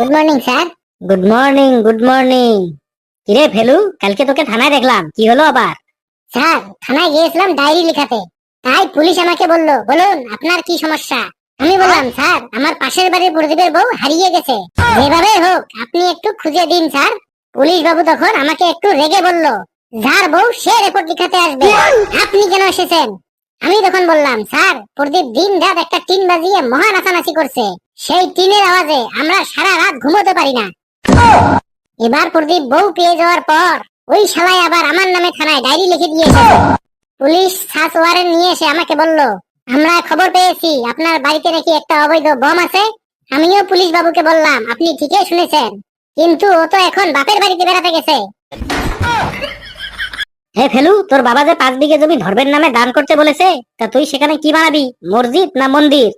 Good morning sir good morning good morning কিরে ফেলু কালকে তোকে থানায় দেখলাম। কি হলো আবার? স্যার থানায় গিয়েছিলাম ডায়েরি লেখাতে। তাই পুলিশ আমাকে বলল বলুন আপনার কি সমস্যা? আমি বললাম স্যার আমার পাশের বাড়ির প্রদীপের বউ হারিয়ে গেছে। যেভাবে হোক আপনি একটু খুঁজে দিন স্যার। পুলিশ বাবু তখন আমাকে একটু রেগে বলল যার বউ সে রেকর্ড লিখাতে আসবে। আপনি কেন এসেছেন? আমি তখন বললাম স্যার প্রদীপ দিন রাত একটা টিন বাজিয়ে মহা নাচানাচি করছে। সেই টিনের আওয়াজে আমরা সারা রাত ঘুমোতে পারি না। এবার প্রদীপ বউ পেয়ে যাওয়ার পর ওই শালাই আবার আমার নামে থানায় ডায়েরি লিখে দিয়েছে। পুলিশ সার্চ ওয়ারেন্ট নিয়ে এসে আমাকে বলল, আমরা খবর পেয়েছি, আপনার বাড়িতে নাকি একটা অবৈধ বম আছে। আমিও পুলিশ বাবুকে বললাম, আপনি ঠিকই শুনেছেন, কিন্তু ও তো এখন বাপের বাড়িতে বেড়াতে গেছে। হে ফেলু, তোর বাবা যে পাঁচ বিঘে জমি ধর্মের নামে দান করতে বলেছে, তা তুই সেখানে কি বানাবি? মসজিদ না মন্দির?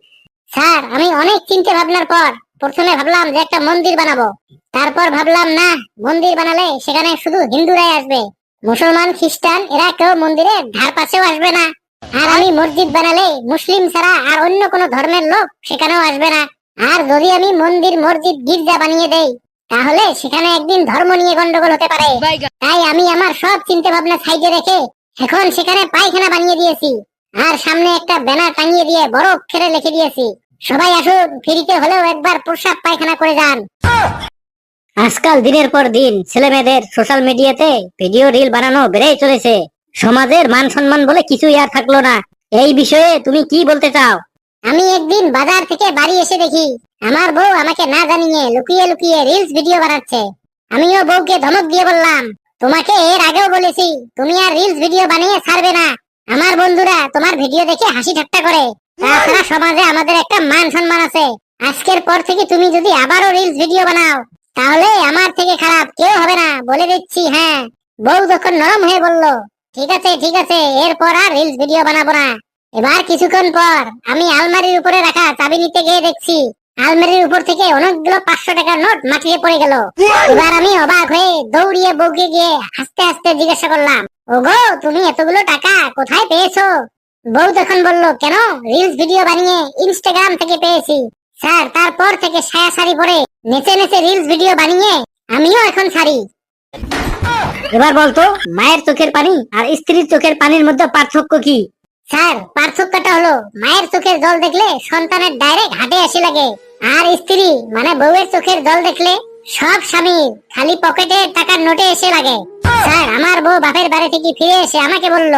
স্যার আমি অনেক চিন্তা ভাবনার পর প্রথমে ভাবলাম যে একটা মন্দির বানাবো। তারপর ভাবলাম না মন্দির বানালে সেখানে শুধু হিন্দুরাই আসবে। মুসলমান খ্রিস্টান এরা কেউ মন্দিরের ধার পাশেও আসবে না। আর আমি মসজিদ বানালে মুসলিম ছাড়া আর অন্য কোনো ধর্মের লোক সেখানেও আসবে না। আর যদি আমি মন্দির মসজিদ গির্জা বানিয়ে দেই তাহলে সেখানে একদিন ধর্ম নিয়ে গন্ডগোল হতে পারে। তাই আমি আমার সব চিন্তা ভাবনা সাইডে রেখে এখন সেখানে পায়খানা বানিয়ে দিয়েছি। আর সামনে একটা ব্যানার টাঙিয়ে দিয়ে বড় অক্ষরে লিখে দিয়েছি। সবাই আসুন, ফ্রিতে হলেও একবার প্রসাব পায়খানা করে যান। আজকাল দিনের পর দিন ছেলে মেয়েদের সোশ্যাল মিডিয়াতে ভিডিও, রিল বানানো বেড়েই চলেছে। সমাজের মান সম্মান বলে কিছুই আর থাকল না। এই বিষয়ে তুমি কি বলতে চাও? আমি একদিন বাজার থেকে বাড়ি এসে দেখি, আমার বউ আমাকে না জানিয়ে লুকিয়ে লুকিয়ে রিলস ভিডিও বানাচ্ছে। আমিও বউকে ধমক দিয়ে বললাম, তোমাকে এর আগেও বলেছি, তুমি আর রিলস ভিডিও বানিয়ে ছাড়বে না। আমার বন্ধুরা তোমার ভিডিও দেখে হাসি ঠাট্টা করে। তাছাড়া সমাজে আমাদের একটা মান সম্মান আছে। আজকের পর থেকে তুমি যদি আবারও রিলস ভিডিও বানাও, তাহলে আমার থেকে খারাপ কেউ হবে না, বলে দিচ্ছি হ্যাঁ। বউ যখন নরম হয়ে বলল, ঠিক আছে ঠিক আছে, এরপর আর রিলস ভিডিও বানাবো না। এবার কিছুক্ষণ পর আমি আলমারির উপরে রাখা চাবি নিতে গিয়ে দেখছি, আলমারির উপর থেকে অনেকগুলো পাঁচশো টাকার নোট মাটিতে পড়ে গেল। এবার আমি অবাক হয়ে দৌড়িয়ে বউকে গিয়ে হাসতে হাসতে জিজ্ঞাসা করলাম, ওগো, তুমি এতগুলো টাকা কোথায় পেয়েছ? বউ তখন বলল, কেন? রিলস ভিডিও বানিয়ে ইনস্টাগ্রাম থেকে পেয়েছি। স্যার, তারপর থেকে সায়া শাড়ি পরে নেচে নেচে রিলস ভিডিও বানিয়ে আমিও এখন ছাড়ি এবার বলতো, মায়ের চোখের পানি আর স্ত্রীর চোখের পানির মধ্যে পার্থক্য কি? স্যার, পার্থক্যটা হলো, মায়ের চোখের জল দেখলে সন্তানের ডাইরেক্ট হাটে আসে লাগে। আর স্ত্রী মানে বউয়ের চোখের জল দেখলে সব স্বামী খালি পকেটে টাকার নোটে এসে লাগে। স্যার, আমার বউ বাপের বাড়ি থেকে ফিরে এসে আমাকে বলল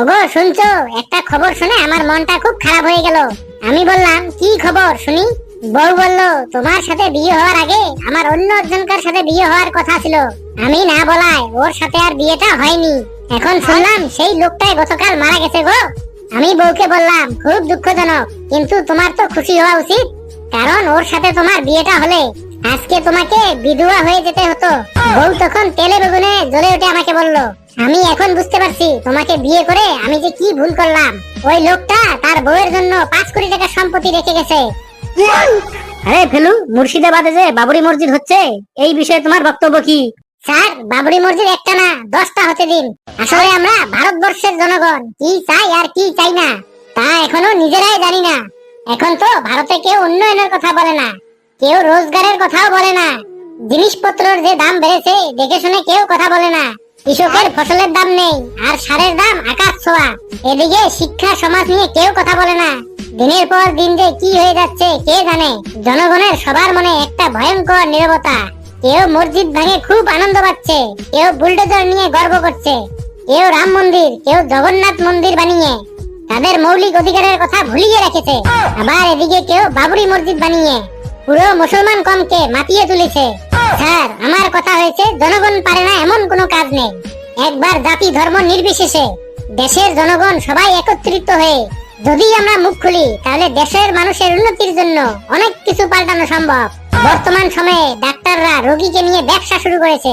ওগো, শুনছো? একটা খবর শুনে আমার মনটা খুব খারাপ হয়ে গেল। আমি বললাম, কি খবর, শুনি? বউ বলল, তোমার সাথে বিয়ে হওয়ার আগে আমার অন্য একজনকার সাথে বিয়ে হওয়ার কথা ছিল। আমি না বলায় ওর সাথে আর বিয়েটা হয়নি। এখন শুনলাম সেই লোকটাই গতকাল মারা গেছে গো। আমি বউকে বললাম, খুব দুঃখজনক, কিন্তু তোমার তো খুশি হওয়া উচিত। কারণ ওর সাথে তোমার বিয়েটা হলে আজকে তোমাকে বিধবা হয়ে যেতে হতো। বউ তখন তেলে বেগুনে জ্বলে উঠে আমাকে বলল আমি এখন বুঝতে পারছি তোমাকে বিয়ে করে আমি যে কি ভুল করলাম। ওই লোকটা তার বউয়ের জন্য পাঁচ কোটি টাকা সম্পত্তি রেখে গেছে। আরে ফেলু মুর্শিদাবাদে যে বাবরি মসজিদ হচ্ছে এই বিষয়ে তোমার বক্তব্য কি? স্যার বাবরি মসজিদ একটা না দশটা হতে দিন। আসলে আমরা ভারতবর্ষের জনগণ কি চাই আর কি চাই না তা এখনও নিজেরাই জানি না। এখন তো ভারতে কেউ উন্নয়নের কথা বলে না। কেউ রোজগারের কথাও বলে না। জিনিসপত্রের যে দাম বেড়েছে, দেখে শুনে কেউ কথা বলে না। কৃষকের ফসলের দাম নেই, আর সারের দাম আকাশ ছোঁয়া। এদিকে শিক্ষা, সমাজ নিয়ে কেউ কথা বলে না। দিনের পর দিন যে কি হয়ে যাচ্ছে, কে জানে? জনগণের সবার মনে একটা ভয়ঙ্কর নীরবতা। কেউ মসজিদ ভাঙে খুব আনন্দ পাচ্ছে, কেউ বুলডোজার নিয়ে গর্ব করছে। কেউ রাম মন্দির, কেউ জগন্নাথ মন্দির বানিয়ে। তাদের মৌলিক অধিকারের কথা ভুলিয়ে রেখেছে। আবার এদিকে কেউ বাবরি মসজিদ বানিয়ে। পুরো মুসলমান কমকে মাতিয়ে তুলেছে। স্যার, আমার কথা হয়েছে, জনগণ পারে না এমন কোনো কাজ নেই। একবার জাতি ধর্ম নির্বিশেষে দেশের জনগণ সবাই একত্রিত হয়ে যদি আমরা মুখ খুলি, তাহলে দেশের মানুষের উন্নতির জন্য অনেক কিছু পাল্টানো সম্ভব। বর্তমান সময়ে ডাক্তাররা রোগীকে নিয়ে ব্যবসা শুরু করেছে।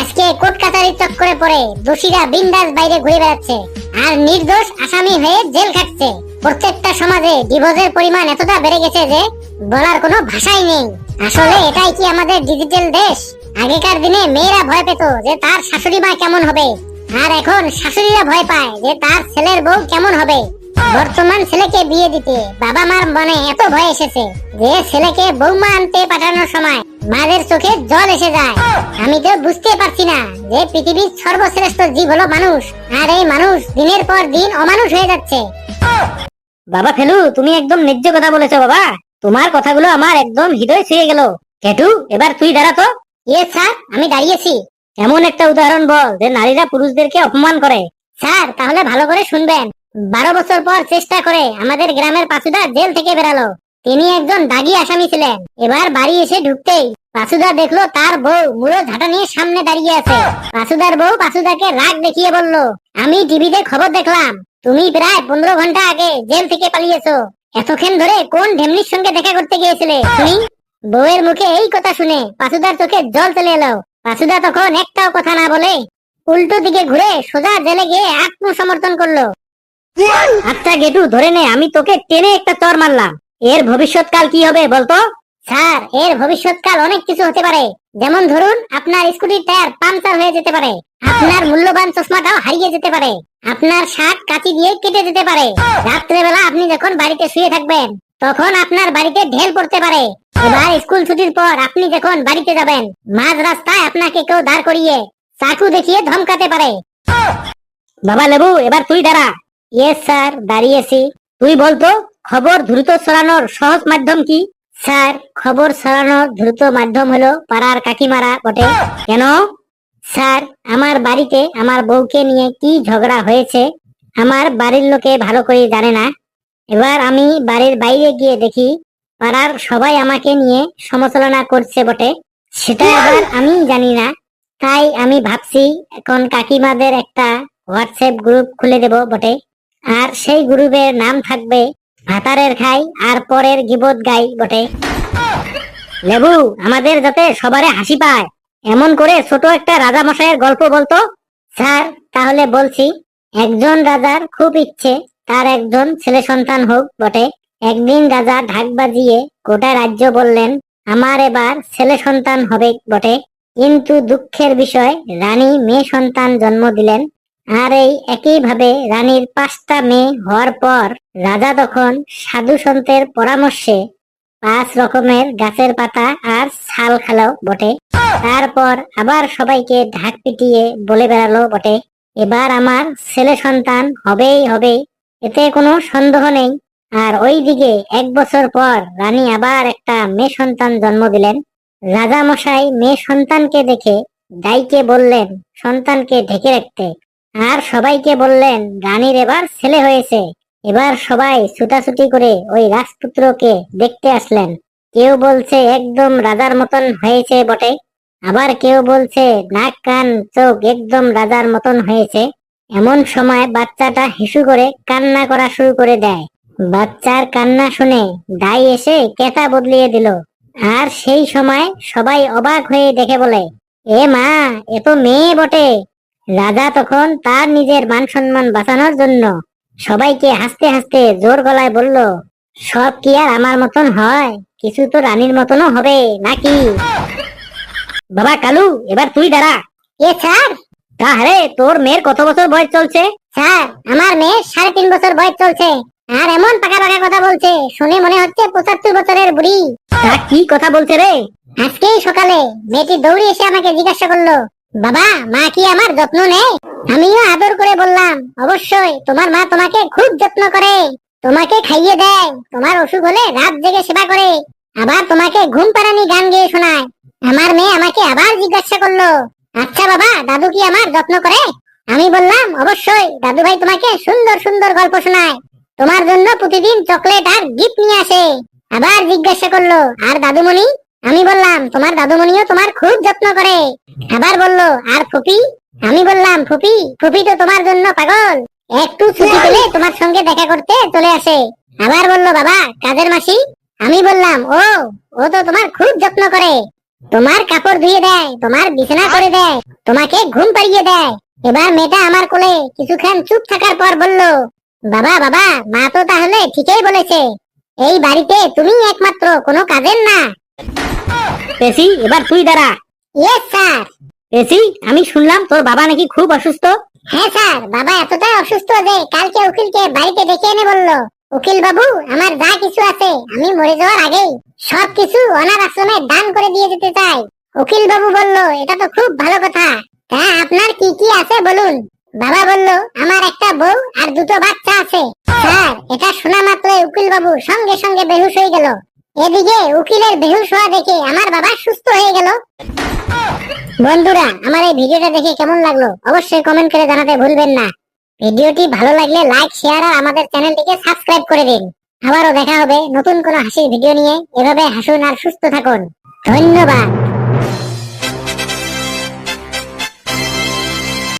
আজকে কোর্ট কাছারির চক্করে পড়ে দোষীরা বিন্দাস বাইরে ঘুরে বেড়াচ্ছে। আর নির্দোষ আসামি হয়ে জেল খাটছে। প্রত্যেকটা সমাজে ডিভোর্সের পরিমাণ এতটা বেড়ে গেছে যে বলার কোনো ভাষাই নেই। আসলে এটাই কি আমাদের ডিজিটাল দেশ? আগেকার দিনে মেয়েরা ভয় পেত যে তার শাশুড়ি মা কেমন হবে। আর এখন শাশুড়িরা ভয় পায় যে তার ছেলের বউ কেমন হবে। বর্তমান ছেলেকে বিয়ে দিতে বাবা মার মনে এত ভয় এসেছে যে ছেলেকে বৌমা আনতে পাঠানোর সময় মাঝে চোখে জল এসে যায়। আমি তো বুঝতে পারছি না যে পৃথিবীর সর্বশ্রেষ্ঠ জীব হলো মানুষ, আর এই মানুষ দিনের পর দিন অমানুষ হয়ে যাচ্ছে। বাবা ফেলু, তুমি একদম ন্যায্য কথা বলেছ বাবা। তোমার কথাগুলো আমার একদম হৃদয় ছুঁয়ে গেল। কেটু এবার তুই দাঁড়া তো। ইয়ে স্যার আমি দাঁড়িয়েছি। এমন একটা উদাহরণ বল যে নারীরা পুরুষদেরকে অপমান করে। স্যার তাহলে ভালো করে শুনবেন। বারো বছর পর চেষ্টা করে আমাদের গ্রামের পাসুদা জেল থেকে বেরালো। তিনি একজন দাগি আসামি ছিলেন। এবার বাড়ি এসে ঢুকতেই পাসুদা দেখল তার বউ মুড়ো ঝাঁটা নিয়ে সামনে দাঁড়িয়ে আছে। পাসুদার বউ পাসুদাকে রাগ দেখিয়ে বলল আমি টিভিতে খবর দেখলাম। তুমি প্রায় পনেরো ঘণ্টা আগে জেল থেকে পালিয়েছো। এতক্ষণ ধরে কোন ঢেমনির সঙ্গে দেখা করতে গিয়েছিলে? শুনি বউয়ের মুখে এই কথা শুনে পাসুদার চোখে জল চলে এলো। পাসুদা তখন একটাও কথা না বলে উল্টো দিকে ঘুরে সোজা জেলে গিয়ে আত্মসমর্পণ করল। আচ্ছা গেটু, ধরে নে, আমি তোকে টেনে একটা চর মারলাম। এর ভবিষ্যৎকাল কি হবে বলতো? স্যার, এর ভবিষ্যৎকাল অনেক কিছু হতে পারে। যেমন ধরুন, আপনার স্কুটির টায়ার পাংচার হয়ে যেতে পারে। আপনার মূল্যবান চশমাটাও হারিয়ে যেতে পারে। আপনার শার্ট কাঁচি দিয়ে কেটে যেতে পারে। রাত্রেবেলা আপনি যখন বাড়িতে শুয়ে থাকবেন, তখন আপনার বাড়িতে ঢেল পড়তে পারে। এবার স্কুল ছুটির পর আপনি যখন বাড়িতে যাবেন, মাঝ রাস্তায় আপনাকে কেউ দাঁড় করিয়ে চাকু দেখিয়ে ধমকাতে পারে। বাবা লেবু, এবার তুই দাঁড়া। ইয়েস, স্যার, দাঁড়িয়েছি। তুই বলতো, খবর দ্রুত ছড়ানোর সহজ মাধ্যম কি? স্যার, খবর ছড়ানোর দ্রুত মাধ্যম হলো পাড়ার কাকিমারা বটে। কেন? স্যার আমার বাড়িতে আমার বউকে নিয়ে কি ঝগড়া হয়েছে? আমার বাড়ির লোকে ভালো করে জানে না। এবার আমি বাড়ির বাইরে গিয়ে দেখি পাড়ার সবাই আমাকে নিয়ে সমালোচনা করছে বটে। সেটা এবার আমি জানি না। তাই আমি ভাবছি এখন কাকিমাদের একটা হোয়াটসঅ্যাপ গ্রুপ খুলে দেব বটে। আর সেই গ্রুপের নাম থাকবে ভাতারের খাই আর পরের গিবত গাই বটে। লেবু আমাদের যাতে সবারে হাসি পায়। এমন করে ছোট একটা রাজা মশাইয়ের গল্প বলতো? স্যার, তাহলে বলছি, একজন রাজার খুব ইচ্ছে, তার একজন ছেলে সন্তান হোক বটে। একদিন রাজা ঢাক বাজিয়ে গোটা রাজ্য বললেন, আমার এবার ছেলে সন্তান হবে বটে। কিন্তু দুঃখের বিষয়, রানী মেয়ে সন্তান জন্ম দিলেন। আর এই একইভাবে রানীর পাঁচটা মেয়ে হওয়ার পর রাজা তখন সাধু সন্তের পরামর্শে পাঁচ রকমের গাছের পাতা আর ছাল খালো বটে। তারপর আবার সবাইকে ঢাক পিটিয়ে বলে বেড়ালো বটে। এবার আমার ছেলে সন্তান হবেই হবে এতে কোনো সন্দেহ নেই। আর ওইদিকে এক বছর পর রানী আবার একটা মেয়ে সন্তান জন্ম দিলেন। রাজা মশাই মেয়ে সন্তানকে দেখে দাইকে বললেন, সন্তানকে ঢেকে রাখতে। আর সবাইকে বললেন, রানীর এবার ছেলে হয়েছে। এবার সবাই ছুটাছুটি করে ওই রাজপুত্রকে দেখতে আসলেন। কেউ বলছে, একদম রাজার মতন হয়েছে বটে। আবার কেউ বলছে, নাক, কান, চোখ একদম রাজার মতন হয়েছে। এমন সময় বাচ্চাটা হিসু করে কান্না করা শুরু করে দেয়। বাচ্চার কান্না শুনে দাই এসে কেতা বদলিয়ে দিল। আর সেই সময় সবাই অবাক হয়ে দেখে বলে, এ মা, এ তো মেয়ে বটে। রাজা তখন তার নিজের মান সম্মান বাঁচানোর জন্য সবাইকে হাসতে হাসতে জোর গলায় বলল, সব কি আর আমার মতন হয়? কিছু তো রানীর মতনও হবে নাকি? বাবা কালু এবার তুই দাঁড়া। এ স্যার? তাহলে তোর মেয়ের কত বছর বয়স চলছে? স্যার আমার মেয়ে সাড়ে তিন বছর বয়স চলছে। আর এমন পাকা পাকা কথা বলছে শুনে মনে হচ্ছে পঁচাত্তর বছরের বুড়ি। তা কি কথা বলছে রে? আজকেই সকালে মেয়েটি দৌড়ে এসে আমাকে জিজ্ঞাসা করল বাবা মা কি আমার যত্ন নেয়? আমিও আদর করে বললাম অবশ্যই তোমার মা তোমাকে খুব যত্ন করে। তোমাকে খাইয়ে দেয় তোমার অসুখ হলে রাত জেগে সেবা করে। আবার তোমাকে ঘুম পাড়ানি গান গেয়ে শোনায়। আমার মেয়ে আমাকে আবার জিজ্ঞাসা করল আচ্ছা বাবা, দাদু কি আমার যত্ন করে? আমি বললাম, অবশ্যই, দাদু ভাই তোমাকে সুন্দর সুন্দর গল্প শোনায়। তোমার জন্য প্রতিদিন চকলেট আর গিফট নিয়ে আসে। আবার জিজ্ঞাসা করল, আর দাদুমণি? আমি বললাম, তোমার দাদুমণিও তোমার খুব যত্ন করে। আবার বলল, আর ফুপি? আমি বললাম, ফুপি ফুপি তো তোমার জন্য পাগল। একটু ছুটি পেলে তোমার সঙ্গে দেখা করতে চলে আসে। আবার বলল, বাবা, কাজের মাসি? আমি বললাম, ও ও তো তোমার খুব যত্ন করে। তোমার কাপড় ধুয়ে দেয় তোমার বিছানা করে দেয় তোমাকে ঘুম পাড়িয়ে দেয়। এবার মেয়েটা আমার কোলে কিছুক্ষণ চুপ থাকার পর বলল বাবা বাবা মা তো তাহলে ঠিকই বলেছে। এই বাড়িতে তুমি একমাত্র কোনো কাজের না। পেশি এবার তুই দাঁড়া। ইয়েস স্যার পেশি আমি শুনলাম তোর বাবা নাকি খুব অসুস্থ। হ্যাঁ স্যার বাবা এতটাই অসুস্থ যে কালকে উকিলকে বাড়িতে ডেকে এনে বলল উকিল বাবু, আমার যা কিছু আছে, আমি মরে যাওয়ার আগেই সব কিছু অনাথ আশ্রমে দান করে দিয়ে যেতে চাই। উকিল বাবু বলল, এটা তো খুব ভালো কথা। তা আপনার কি কি আছে বলুন? বাবা বলল, আমার একটা বউ আর দুটো বাচ্চা আছে। স্যার, এটা শোনা মাত্রই উকিল বাবু সঙ্গে সঙ্গে বেহুশ হয়ে গেল। এদিকে উকিলের বেহুশ হওয়া দেখে আমার বাবা সুস্থ হয়ে গেল। বন্ধুরা, আমার এই ভিডিওটা দেখে কেমন লাগল অবশ্যই কমেন্ট করে জানাতে ভুলবেন না। ভিডিওটি ভালো লাগলে লাইক শেয়ার আর আমাদের চ্যানেলটিকে সাবস্ক্রাইব করে দিন। আবারও দেখা হবে নতুন কোনো হাসির ভিডিও নিয়ে। এভাবে হাসুন আর সুস্থ থাকুন। ধন্যবাদ।